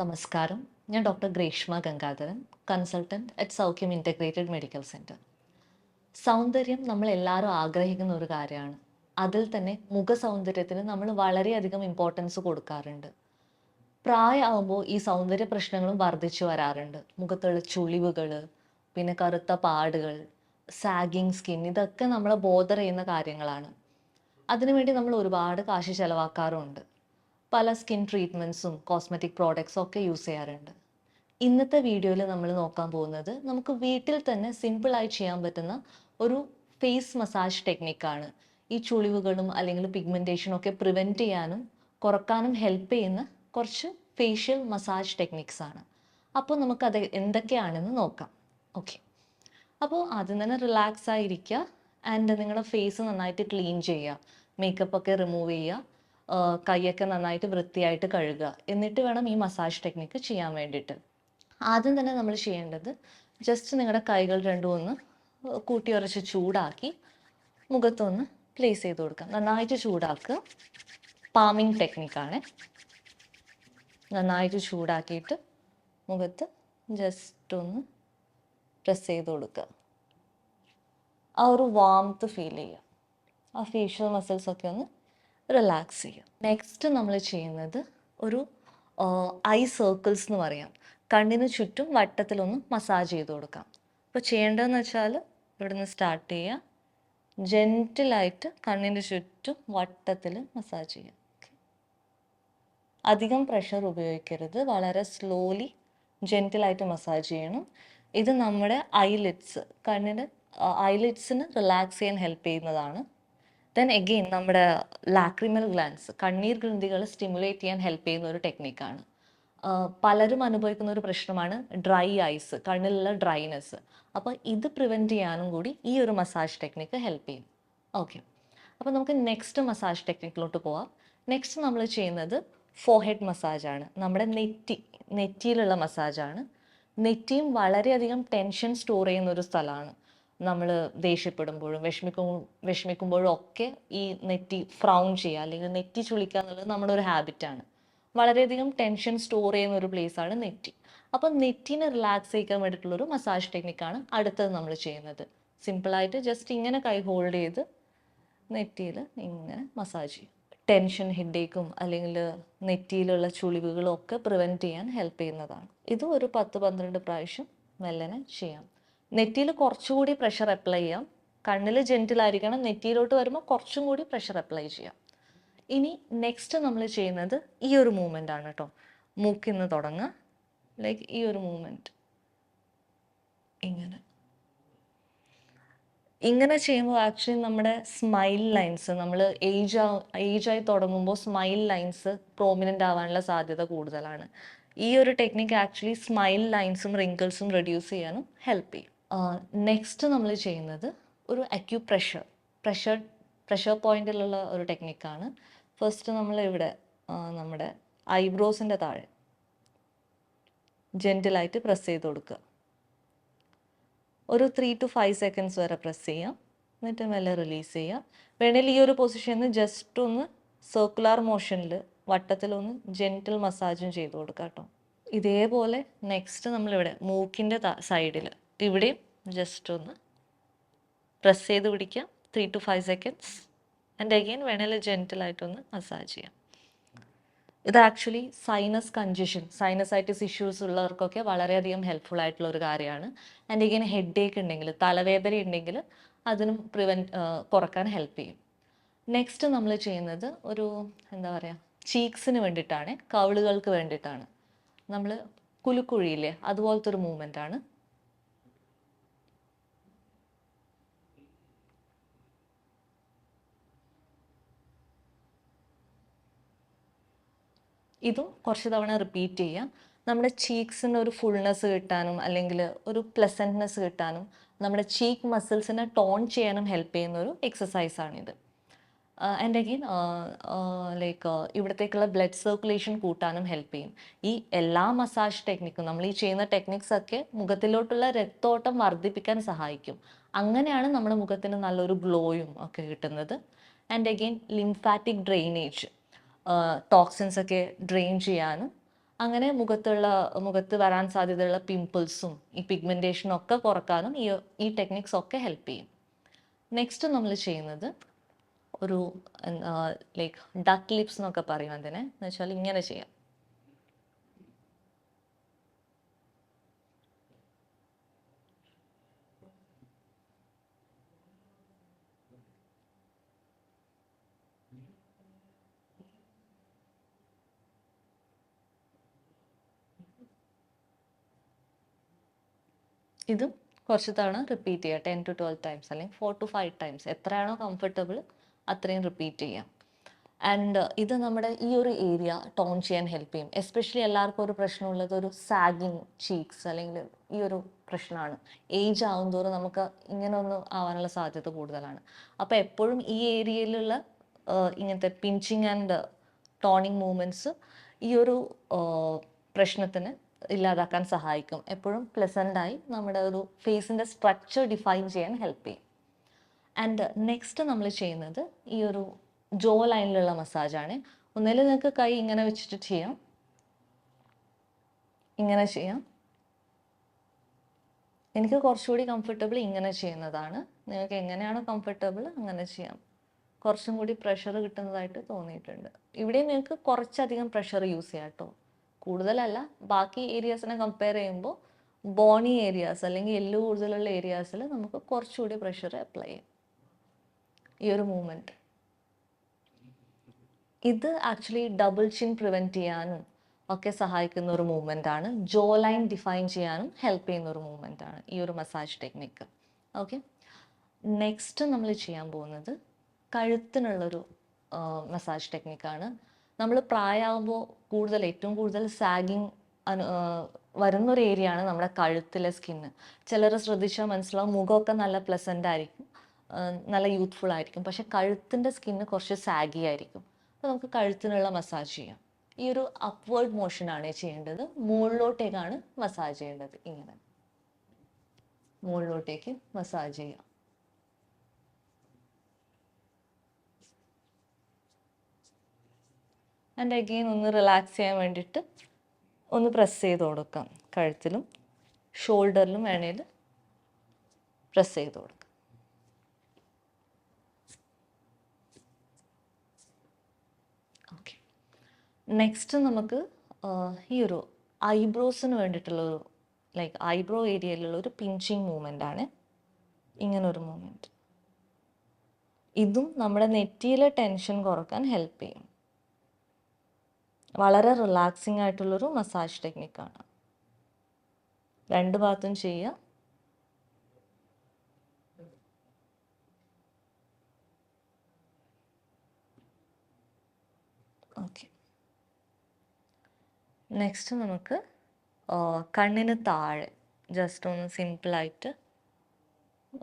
നമസ്കാരം. ഞാൻ doctor Greeshma Gangadharan consultant at Soukhyam Integrated Medical Centre സൗന്ദര്യം നമ്മൾ എല്ലാവരും ആഗ്രഹിക്കുന്ന ഒരു കാര്യമാണ്. അതിൽ തന്നെ മുഖ സൗന്ദര്യത്തിന് നമ്മൾ വളരെയധികം ഇമ്പോർട്ടൻസ് കൊടുക്കാറുണ്ട്. പ്രായമാകുമ്പോൾ ഈ സൗന്ദര്യ പ്രശ്നങ്ങളും വർദ്ധിച്ചു വരാറുണ്ട്. മുഖത്തുള്ള ചുളിവുകൾ പിന്നെ കറുത്ത പാടുകൾ സാഗിങ് സ്കിൻ ഇതൊക്കെ നമ്മളെ ബോധർ ചെയ്യുന്ന കാര്യങ്ങളാണ്. അതിനുവേണ്ടി നമ്മൾ ഒരുപാട് കാശ് ചെലവാക്കാറുമുണ്ട് പല സ്കിൻ ട്രീറ്റ്മെന്റ്സും കോസ്മെറ്റിക് പ്രോഡക്ട്സും ഒക്കെ യൂസ് ചെയ്യാറുണ്ട്. ഇന്നത്തെ വീഡിയോയിൽ നമ്മൾ നോക്കാൻ പോകുന്നത് നമുക്ക് വീട്ടിൽ തന്നെ സിമ്പിളായി ചെയ്യാൻ പറ്റുന്ന ഒരു ഫേസ് മസാജ് ടെക്നിക്കാണ് ഈ ചുളിവുകളും അല്ലെങ്കിൽ പിഗ്മെന്റേഷനും ഒക്കെ പ്രിവെന്റ് ചെയ്യാനും കുറക്കാനും ഹെൽപ്പ് ചെയ്യുന്ന കുറച്ച് ഫേഷ്യൽ മസാജ് ടെക്നിക്സ് ആണ്. അപ്പോൾ നമുക്കത് എന്തൊക്കെയാണെന്ന് നോക്കാം. ഓക്കെ അപ്പോൾ ആദ്യം തന്നെ റിലാക്സ് ആയിരിക്കുക ആൻഡ് നിങ്ങളുടെ ഫേസ് നന്നായിട്ട് ക്ലീൻ ചെയ്യുക. മേക്കപ്പ് ഒക്കെ റിമൂവ് ചെയ്യുക. കൈയൊക്കെ നന്നായിട്ട് വൃത്തിയായിട്ട് കഴുകുക. എന്നിട്ട് വേണം ഈ മസാജ് ടെക്നിക്ക് ചെയ്യാൻ വേണ്ടിയിട്ട്. ആദ്യം തന്നെ നമ്മൾ ചെയ്യേണ്ടത് ജസ്റ്റ് നിങ്ങളുടെ കൈകൾ രണ്ടും ഒന്ന് കൂട്ടി ഉറച്ച് ചൂടാക്കി മുഖത്തൊന്ന് പ്ലേസ് ചെയ്ത് കൊടുക്കാം നന്നായിട്ട് ചൂടാക്കുക. പാമിങ് ടെക്നിക്കാണ് നന്നായിട്ട് ചൂടാക്കിയിട്ട് മുഖത്ത് ജസ്റ്റ് ഒന്ന് പ്രസ് ചെയ്ത് കൊടുക്കുക. ആ ഒരു വാംത്ത് ഫീൽ ചെയ്യുക. ആ ഫേഷ്യൽ മസിൽസ് ഒക്കെ ഒന്ന് റിലാക്സ് ചെയ്യുക നെക്സ്റ്റ് നമ്മൾ ചെയ്യുന്നത് ഒരു ഐ സർക്കിൾസ് എന്ന് പറയാം. കണ്ണിന് ചുറ്റും വട്ടത്തിലൊന്ന് മസാജ് ചെയ്ത് കൊടുക്കാം. അപ്പോൾ ചെയ്യേണ്ടതെന്ന് വെച്ചാൽ ഇവിടുന്ന് സ്റ്റാർട്ട് ചെയ്യുക. ജെന്റിലായിട്ട് കണ്ണിന് ചുറ്റും വട്ടത്തിൽ മസാജ് ചെയ്യുക. അധികം പ്രഷർ ഉപയോഗിക്കരുത്. വളരെ സ്ലോലി ജെന്റിലായിട്ട് മസാജ് ചെയ്യണം. ഇത് നമ്മുടെ ഐലിറ്റ്സ് കണ്ണിന് ഐലിറ്റ്സിന് റിലാക്സ് ചെയ്യാൻ ഹെൽപ്പ് ചെയ്യുന്നതാണ്. ദെൻ എഗെയിൻ നമ്മുടെ ലാക്രിമൽ ഗ്ലാൻസ് കണ്ണീർ ഗ്രന്ഥികൾ സ്റ്റിമുലേറ്റ് ചെയ്യാൻ ഹെൽപ്പ് ചെയ്യുന്ന ഒരു ടെക്നിക്കാണ് പലരും അനുഭവിക്കുന്ന ഒരു പ്രശ്നമാണ് ഡ്രൈ ഐസ് കണ്ണിലുള്ള ഡ്രൈനെസ് അപ്പോൾ ഇത് പ്രിവെന്റ് ചെയ്യാനും കൂടി ഈ ഒരു മസാജ് ടെക്നിക്ക് ഹെൽപ്പ് ചെയ്യും. ഓക്കെ അപ്പോൾ നമുക്ക് നെക്സ്റ്റ് മസാജ് ടെക്നിക്കിലോട്ട് പോവാം. നെക്സ്റ്റ് നമ്മൾ ചെയ്യുന്നത് ഫോഹെഡ് മസാജാണ് നമ്മുടെ നെറ്റി നെറ്റിയിലുള്ള മസാജാണ് നെറ്റിയും വളരെയധികം ടെൻഷൻ സ്റ്റോർ ചെയ്യുന്ന ഒരു സ്ഥലമാണ്. നമ്മൾ ദേഷ്യപ്പെടുമ്പോഴും വിഷമിക്കും വിഷമിക്കുമ്പോഴും ഒക്കെ ഈ നെറ്റി ഫ്രൗൺ ചെയ്യുക അല്ലെങ്കിൽ നെറ്റി ചുളിക്കുക എന്നുള്ളത് നമ്മുടെ ഒരു ഹാബിറ്റാണ് വളരെയധികം ടെൻഷൻ സ്റ്റോർ ചെയ്യുന്ന ഒരു ആണ് നെറ്റി. അപ്പം നെറ്റിനെ റിലാക്സ് ചെയ്യിക്കാൻ വേണ്ടിയിട്ടുള്ളൊരു മസാജ് ടെക്നിക്കാണ് അടുത്തത് നമ്മൾ ചെയ്യുന്നത്. സിമ്പിളായിട്ട് ജസ്റ്റ് ഇങ്ങനെ കൈ ഹോൾഡ് ചെയ്ത് നെറ്റിയിൽ ഇങ്ങനെ മസാജ് ചെയ്യും. ടെൻഷൻ ഹെഡേക്കും അല്ലെങ്കിൽ നെറ്റിയിലുള്ള ചുളിവുകളും ഒക്കെ പ്രിവെന്റ് ചെയ്യാൻ ഹെൽപ്പ് ചെയ്യുന്നതാണ്. ഇതും ഒരു പത്ത് പന്ത്രണ്ട് പ്രാവശ്യം മെല്ലനെ ചെയ്യാം. നെറ്റിയിൽ കുറച്ചുകൂടി പ്രഷർ അപ്ലൈ ചെയ്യാം. കണ്ണിൽ ജെന്റിൽ ആയിരിക്കണം. നെറ്റിയിലോട്ട് വരുമ്പോൾ കുറച്ചും കൂടി പ്രഷർ അപ്ലൈ ചെയ്യാം. ഇനി നെക്സ്റ്റ് നമ്മൾ ചെയ്യുന്നത് ഈ ഒരു മൂവ്മെന്റ് ആണ് കേട്ടോ മൂക്കിൽ നിന്ന് തുടങ്ങുക. ലൈക്ക് ഈ ഒരു മൂവ്മെന്റ് ഇങ്ങനെ. ഇങ്ങനെ ചെയ്യുമ്പോൾ ആക്ച്വലി നമ്മുടെ സ്മൈൽ ലൈൻസ് നമ്മൾ ഏജ് ഏജായി തുടങ്ങുമ്പോൾ സ്മൈൽ ലൈൻസ് പ്രോമിനന്റ് ആവാനുള്ള സാധ്യത കൂടുതലാണ്. ഈ ഒരു ടെക്നിക്ക് ആക്ച്വലി സ്മൈൽ ലൈൻസും റിങ്കിൾസും റെഡ്യൂസ് ചെയ്യാനും ഹെൽപ്പ് ചെയ്യും. നെക്സ്റ്റ് നമ്മൾ ചെയ്യുന്നത് ഒരു അക്യൂ പ്രഷർ പ്രഷർ പ്രഷർ പോയിന്റിലുള്ള ഒരു ടെക്നിക്കാണ് ഫസ്റ്റ് നമ്മൾ ഇവിടെ നമ്മുടെ ഐബ്രോസിന്റെ താഴെ ജെന്റിലായിട്ട് പ്രസ് ചെയ്ത് കൊടുക്കുക. ഒരു ത്രീ ടു ഫൈവ് സെക്കൻഡ്സ് വരെ പ്രസ് ചെയ്യാം. എന്നിട്ട് മെല്ലെ റിലീസ് ചെയ്യാം. വേണമെങ്കിൽ ഈ ഒരു പൊസിഷനിൽ നിന്ന് ജസ്റ്റ് ഒന്ന് സർക്കുലർ മോഷനിൽ വട്ടത്തിലൊന്ന് ജെന്റിൽ മസാജും ചെയ്ത് കൊടുക്കാം കേട്ടോ. ഇതേപോലെ നെക്സ്റ്റ് നമ്മളിവിടെ മൂക്കിന്റെ സൈഡിൽ ഇവിടെയും ജസ്റ്റ് ഒന്ന് പ്രസ് ചെയ്ത് പിടിക്കാം. Three to five seconds and again വേണമെങ്കിൽ ജെന്റലായിട്ടൊന്ന് മസാജ് ചെയ്യാം. ഇത് actually sinus congestion sinusitis issues ഉള്ളവർക്കൊക്കെ വളരെയധികം ഹെൽപ്ഫുൾ ആയിട്ടുള്ള ഒരു കാര്യമാണ്. ആൻഡ് ഇങ്ങനെ ഹെഡ് ഏക്ക് ഉണ്ടെങ്കിൽ തലവേദന ഉണ്ടെങ്കിൽ അതിനും പ്രിവെന്റ് കുറയ്ക്കാൻ ഹെൽപ്പ് ചെയ്യും. നെക്സ്റ്റ് നമ്മൾ ചെയ്യുന്നത് ഒരു എന്താ പറയുക ചീക്സിന് വേണ്ടിയിട്ടാണ് കവിളുകൾക്ക് വേണ്ടിയിട്ടാണ് നമ്മൾ കുലുക്കുഴിയില്ലേ അതുപോലത്തെ ഒരു മൂവ്മെന്റ് ആണ്. ഇതും കുറച്ച് തവണ റിപ്പീറ്റ് ചെയ്യാം. നമ്മുടെ ചീക്സിന് ഒരു ഫുൾനെസ് കിട്ടാനും അല്ലെങ്കിൽ ഒരു പ്ലസന്റ്നെസ് കിട്ടാനും നമ്മുടെ ചീക്ക് മസിൽസിനെ ടോൺ ചെയ്യാനും ഹെൽപ്പ് ചെയ്യുന്ന ഒരു എക്സസൈസാണിത് ആൻഡ് അഗെയിൻ ലൈക്ക് ഇവിടത്തേക്കുള്ള ബ്ലഡ് സർക്കുലേഷൻ കൂട്ടാനും ഹെൽപ്പ് ചെയ്യും. ഈ എല്ലാ മസാജ് ടെക്നിക്കും നമ്മൾ ഈ ചെയ്യുന്ന ടെക്നിക്സ് ഒക്കെ മുഖത്തിലോട്ടുള്ള രക്തോട്ടം വർദ്ധിപ്പിക്കാൻ സഹായിക്കും. അങ്ങനെയാണ് നമ്മുടെ മുഖത്തിന് നല്ലൊരു ഗ്ലോയും ഒക്കെ കിട്ടുന്നത്. And again lymphatic drainage toxins ഒക്കെ ഡ്രെയിൻ ചെയ്യാനും അങ്ങനെ മുഖത്തുള്ള മുഖത്ത് വരാൻ സാധ്യതയുള്ള പിമ്പിൾസും ഈ പിഗ്മെന്റേഷനും ഒക്കെ കുറക്കാനും ഈ ഈ ടെക്നിക്സ് ഒക്കെ ഹെൽപ്പ് ചെയ്യും. നെക്സ്റ്റ് നമ്മൾ ചെയ്യുന്നത് ഒരു ലൈക്ക് ഡക്ക് ലിപ്സ് എന്നൊക്കെ പറയും അതിനെ. എന്ന് വെച്ചാൽ ഇങ്ങനെ ചെയ്യാം. ഇതും കുറച്ച് തവണ റിപ്പീറ്റ് ചെയ്യുക. ടെൻ ടു ട്വൽവ് ടൈംസ് അല്ലെങ്കിൽ ഫോർ ടു ഫൈവ് ടൈംസ് എത്രയാണോ കംഫർട്ടബിൾ അത്രയും റിപ്പീറ്റ് ചെയ്യാം. ആൻഡ് ഇത് നമ്മുടെ ഈ ഒരു ഏരിയ ടോൺ ചെയ്യാൻ ഹെൽപ്പ് ചെയ്യും. എസ്പെഷ്യലി എല്ലാവർക്കും ഒരു പ്രശ്നമുള്ളത് ഒരു സാഗിങ് ചീക്സ് അല്ലെങ്കിൽ ഈ ഒരു പ്രശ്നമാണ്. ഏജ് ആവുന്തോറും നമുക്ക് ഇങ്ങനെ ഒന്ന് ആവാനുള്ള സാധ്യത കൂടുതലാണ്. അപ്പോൾ എപ്പോഴും ഈ ഏരിയയിലുള്ള ഇങ്ങനത്തെ പിഞ്ചിങ് ആൻഡ് ടോണിങ് മൂവ്മെന്റ്സ് ഈ ഒരു പ്രശ്നത്തിന് ഇല്ലാതാക്കാൻ സഹായിക്കും. എപ്പോഴും പ്ലസന്റായി നമ്മുടെ ഒരു ഫേസിന്റെ സ്ട്രക്ചർ ഡിഫൈൻ ചെയ്യാൻ ഹെൽപ്പ് ചെയ്യും. ആൻഡ് നെക്സ്റ്റ് നമ്മൾ ചെയ്യുന്നത് ഈ ഒരു ജോ ലൈനിലുള്ള മസാജാണ് ഒന്നിൽ നിങ്ങൾക്ക് കൈ ഇങ്ങനെ വെച്ചിട്ട് ചെയ്യാം. ഇങ്ങനെ ചെയ്യാം. എനിക്ക് കുറച്ചുകൂടി കംഫർട്ടബിൾ ഇങ്ങനെ ചെയ്യുന്നതാണ്. നിങ്ങൾക്ക് എങ്ങനെയാണോ കംഫർട്ടബിൾ അങ്ങനെ ചെയ്യാം. കുറച്ചും കൂടി പ്രഷർ കിട്ടുന്നതായിട്ട് തോന്നിയിട്ടുണ്ട്. ഇവിടെ നിങ്ങൾക്ക് കുറച്ചധികം പ്രഷർ യൂസ് ചെയ്യാം കേട്ടോ. കൂടുതലല്ല. ബാക്കി ഏരിയാസിനെ കമ്പയർ ചെയ്യുമ്പോൾ ബോണി ഏരിയാസ് അല്ലെങ്കിൽ എല്ല് കൂടുതലുള്ള ഏരിയാസിൽ നമുക്ക് കുറച്ചുകൂടി പ്രഷർ അപ്ലൈ ചെയ്യാം. ഈ ഒരു മൂവ്മെന്റ് ഇത് ആക്ച്വലി ഡബിൾ ചിൻ പ്രിവെന്റ് ചെയ്യാനും ഒക്കെ സഹായിക്കുന്ന ഒരു മൂവ്മെന്റ് ആണ്. ജോ ലൈൻ ഡിഫൈൻ ചെയ്യാനും ഹെൽപ്പ് ചെയ്യുന്ന ഒരു മൂവ്മെന്റ് ആണ് ഈ ഒരു മസാജ് ടെക്നിക്ക് ഓക്കെ നെക്സ്റ്റ് നമ്മൾ ചെയ്യാൻ പോകുന്നത് കഴുത്തിനുള്ളൊരു മസാജ് ടെക്നിക്കാണ് നമ്മൾ പ്രായമാകുമ്പോൾ കൂടുതൽ ഏറ്റവും കൂടുതൽ സാഗിങ് അനു വരുന്നൊരു ഏരിയ ആണ് നമ്മുടെ കഴുത്തിലെ സ്കിന്ന് ചിലർ ശ്രദ്ധിച്ചാൽ മനസ്സിലാവും മുഖമൊക്കെ നല്ല പ്ലസന്റ് ആയിരിക്കും നല്ല യൂത്ത്ഫുൾ ആയിരിക്കും. പക്ഷെ കഴുത്തിന്റെ സ്കിന്ന് കുറച്ച് സാഗി ആയിരിക്കും. അപ്പോൾ നമുക്ക് കഴുത്തിനുള്ള മസാജ് ചെയ്യാം. ഈ ഒരു അപ്വേർഡ് മോഷനാണ് ചെയ്യേണ്ടത്. മുകളിലോട്ടേക്കാണ് മസാജ് ചെയ്യേണ്ടത് ഇങ്ങനെ. മുകളിലോട്ടേക്ക് മസാജ് ചെയ്യാം. ആൻഡ് അഗെയിൻ ഒന്ന് റിലാക്സ് ചെയ്യാൻ വേണ്ടിയിട്ട് ഒന്ന് പ്രസ് ചെയ്ത് കൊടുക്കാം. കഴുത്തിലും ഷോൾഡറിലും വേണേൽ പ്രസ് ചെയ്ത് കൊടുക്കാം. ഓക്കെ നെക്സ്റ്റ് നമുക്ക് ഈ ഒരു ഐബ്രോസിന് വേണ്ടിയിട്ടുള്ള ഒരു ലൈക്ക് ഐബ്രോ ഏരിയയിലുള്ള ഒരു പിഞ്ചിങ് മൂവ്മെന്റ് ആണ് ഇങ്ങനൊരു മൂവ്മെന്റ് ഇതും നമ്മുടെ നെറ്റിയിലെ ടെൻഷൻ കുറയ്ക്കാൻ ഹെൽപ്പ് ചെയ്യും. വളരെ റിലാക്സിങ് ആയിട്ടുള്ളൊരു മസാജ് ടെക്നിക്കാണ് രണ്ട് ഭാഗത്തും ചെയ്യുക. ഓക്കെ നെക്സ്റ്റ് നമുക്ക് കണ്ണിന് താഴെ ജസ്റ്റ് ഒന്ന് സിമ്പിളായിട്ട്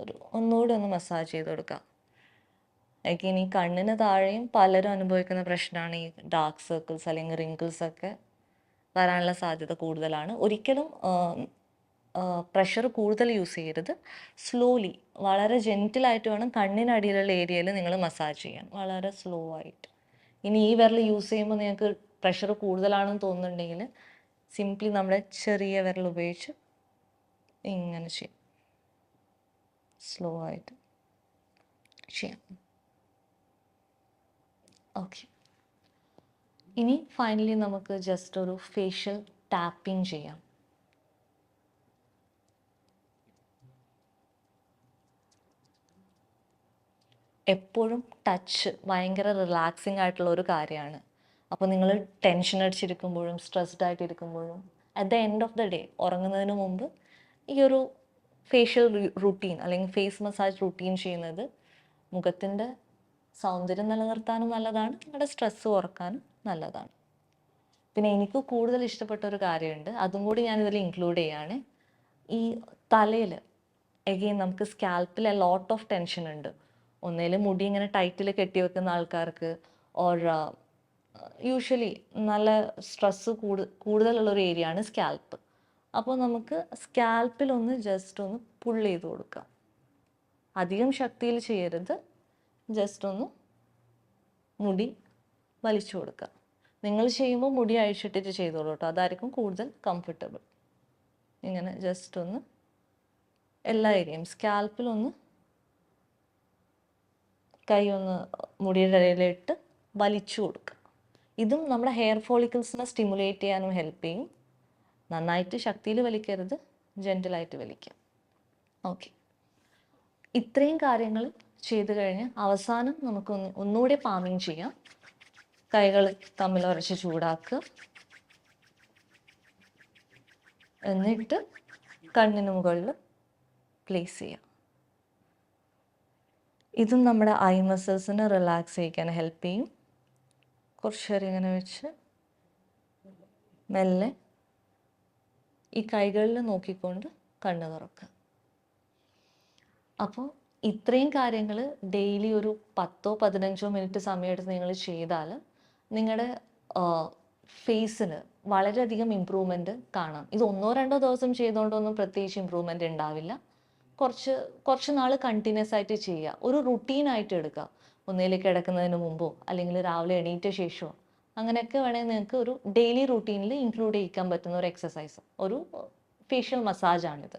ഒരു ഒന്നുകൂടി ഒന്ന് മസാജ് ചെയ്ത് കൊടുക്കാം. ലൈക്ക് ഇനി കണ്ണിന് താഴെയും പലരും അനുഭവിക്കുന്ന പ്രശ്നമാണ് ഈ ഡാർക്ക് സർക്കിൾസ് അല്ലെങ്കിൽ റിങ്കിൾസ് ഒക്കെ വരാനുള്ള സാധ്യത കൂടുതലാണ്. ഒരിക്കലും പ്രഷർ കൂടുതൽ യൂസ് ചെയ്യരുത്. സ്ലോലി വളരെ ജെന്റിലായിട്ട് വേണം കണ്ണിനടിയിലുള്ള ഏരിയയിൽ നിങ്ങൾ മസാജ് ചെയ്യാൻ. വളരെ സ്ലോ ആയിട്ട്. ഇനി ഈ വിരൽ യൂസ് ചെയ്യുമ്പോൾ നിങ്ങൾക്ക് പ്രഷർ കൂടുതലാണെന്ന് തോന്നുന്നുണ്ടെങ്കിൽ സിംപ്ലി നമ്മുടെ ചെറിയ വിരൽ ഉപയോഗിച്ച് ഇങ്ങനെ ചെയ്യാം. സ്ലോ ആയിട്ട് ചെയ്യാം. ഓക്കെ ഇനി ഫൈനലി നമുക്ക് ജസ്റ്റ് ഒരു ഫേഷ്യൽ ടാപ്പിംഗ് ചെയ്യാം. എപ്പോഴും ടച്ച് ഭയങ്കര റിലാക്സിങ് ആയിട്ടുള്ള ഒരു കാര്യമാണ്. അപ്പോൾ നിങ്ങൾ ടെൻഷൻ അടിച്ചിരിക്കുമ്പോഴും stressed ആയിട്ടിരിക്കുമ്പോഴും at the end of the day ഉറങ്ങുന്നതിന് മുമ്പ് ഈ ഒരു ഫേഷ്യൽ റൂട്ടീൻ അല്ലെങ്കിൽ ഫേസ് മസാജ് റൂട്ടീൻ ചെയ്യുന്നത് മുഖത്തിന്റെ സൗന്ദര്യം നിലനിർത്താനും നല്ലതാണ്. നിങ്ങളുടെ സ്ട്രെസ് കുറക്കാനും നല്ലതാണ്. പിന്നെ എനിക്ക് കൂടുതൽ ഇഷ്ടപ്പെട്ട ഒരു കാര്യമുണ്ട്. അതും കൂടി ഞാൻ ഇതിൽ ഇൻക്ലൂഡ് ചെയ്യാണ്. ഈ തലയിൽ എഗെയിൻ നമുക്ക് സ്കാൽപ്പിൽ എ ലോട്ട് ഓഫ് ടെൻഷൻ ഉണ്ട്. ഒന്നേൽ മുടി ഇങ്ങനെ ടൈറ്റിൽ കെട്ടി വെക്കുന്ന ആൾക്കാർക്ക് ഓർ യൂഷ്വലി നല്ല സ്ട്രെസ് കൂടു കൂടുതലുള്ള ഒരു ഏരിയ ആണ് സ്കാൽപ്പ് അപ്പോൾ നമുക്ക് സ്കാൽപ്പിൽ ഒന്ന് ജസ്റ്റ് ഒന്ന് പുൾ ചെയ്ത് കൊടുക്കാം. അധികം ശക്തിയിൽ ചെയ്യരുത്. ജസ്റ്റ് ഒന്ന് മുടി വലിച്ചു കൊടുക്കുക നിങ്ങൾ ചെയ്യുമ്പോൾ മുടി അഴിച്ചിട്ടിട്ട് ചെയ്തോളൂ കേട്ടോ. അതായിരിക്കും കൂടുതൽ കംഫർട്ടബിൾ ഇങ്ങനെ ജസ്റ്റ് ഒന്ന് എല്ലാ ഏരിയയും സ്കാൽപ്പിലൊന്ന് കൈ ഒന്ന് മുടിയുടെ ഇടയിലിട്ട് വലിച്ചു കൊടുക്കുക ഇതും നമ്മുടെ ഹെയർ ഫോളിക്കിൾസിനെ സ്റ്റിമുലേറ്റ് ചെയ്യാനും ഹെൽപ്പ് ചെയ്യും. നന്നായിട്ട് ശക്തിയിൽ വലിക്കരുത് ജെന്റലായിട്ട് വലിക്കുക ഓക്കെ ഇത്രയും കാര്യങ്ങൾ ചെയ്തു കഴിഞ്ഞ് അവസാനം നമുക്ക് ഒന്ന് ഒന്നുകൂടെ പാമിങ് ചെയ്യാം. കൈകൾ തമ്മിൽ ഉരച്ച് ചൂടാക്കുക. എന്നിട്ട് കണ്ണിന് മുകളിൽ പ്ലേസ് ചെയ്യാം. ഇതും നമ്മുടെ ഐ മസിൽസിനെ റിലാക്സ് ചെയ്യിക്കാൻ ഹെൽപ്പ് ചെയ്യും. കുറച്ച് നേരം ഇങ്ങനെ വെച്ച് മെല്ലെ ഈ കൈകളിൽ നോക്കിക്കൊണ്ട് കണ്ണ് തുറക്കുക. അപ്പോൾ ഇത്രയും കാര്യങ്ങൾ ഡെയിലി ഒരു പത്തോ പതിനഞ്ചോ മിനിറ്റ് സമയമെടുത്ത് നിങ്ങൾ ചെയ്താൽ നിങ്ങളുടെ ഫേസിന് വളരെയധികം ഇമ്പ്രൂവ്മെന്റ് കാണാം. ഇത് ഒന്നോ രണ്ടോ ദിവസം ചെയ്തുകൊണ്ടൊന്നും പ്രത്യേകിച്ച് ഇമ്പ്രൂവ്മെന്റ് ഉണ്ടാവില്ല. കുറച്ച് കുറച്ച് നാൾ കണ്ടിന്യൂസ് ആയിട്ട് ചെയ്യുക ഒരു റുട്ടീനായിട്ട് എടുക്കുക ഒന്നിൽ കിടക്കുന്നതിന് മുമ്പോ അല്ലെങ്കിൽ രാവിലെ എണീറ്റ ശേഷമോ അങ്ങനെയൊക്കെ വേണമെങ്കിൽ നിങ്ങൾക്ക് ഒരു ഡെയിലി റുട്ടീനിൽ ഇൻക്ലൂഡ് ചെയ്യിക്കാൻ പറ്റുന്ന ഒരു എക്സസൈസ് ഒരു ഫേഷ്യൽ മസാജാണിത്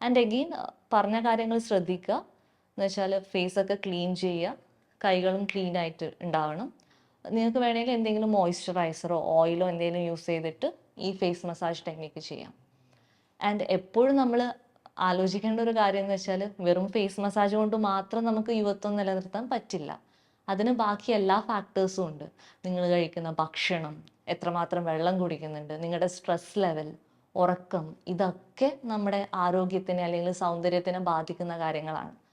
ആൻഡ് എഗെയിൻ പറഞ്ഞ കാര്യങ്ങൾ ശ്രദ്ധിക്കുക എന്ന് വെച്ചാൽ ഫേസൊക്കെ ക്ലീൻ ചെയ്യുക കൈകളും ക്ലീൻ ആയിട്ട് ഉണ്ടാവണം. നിങ്ങൾക്ക് വേണമെങ്കിൽ എന്തെങ്കിലും മോയ്സ്ചറൈസറോ ഓയിലോ എന്തെങ്കിലും യൂസ് ചെയ്തിട്ട് ഈ ഫേസ് മസാജ് ടെക്നിക്ക് ചെയ്യാം. ആൻഡ് എപ്പോഴും നമ്മൾ ആലോചിക്കേണ്ട ഒരു കാര്യം എന്ന് വെച്ചാൽ വെറും ഫേസ് മസാജ് കൊണ്ട് മാത്രം നമുക്ക് യുവത്വം നിലനിർത്താൻ പറ്റില്ല. അതിന് ബാക്കി എല്ലാ ഫാക്ടേഴ്സും ഉണ്ട്. നിങ്ങൾ കഴിക്കുന്ന ഭക്ഷണം എത്രമാത്രം വെള്ളം കുടിക്കുന്നുണ്ട് നിങ്ങളുടെ സ്ട്രെസ് ലെവൽ ഉറക്കം ഇതൊക്കെ നമ്മുടെ ആരോഗ്യത്തിനെ അല്ലെങ്കിൽ സൗന്ദര്യത്തിനെ ബാധിക്കുന്ന കാര്യങ്ങളാണ്.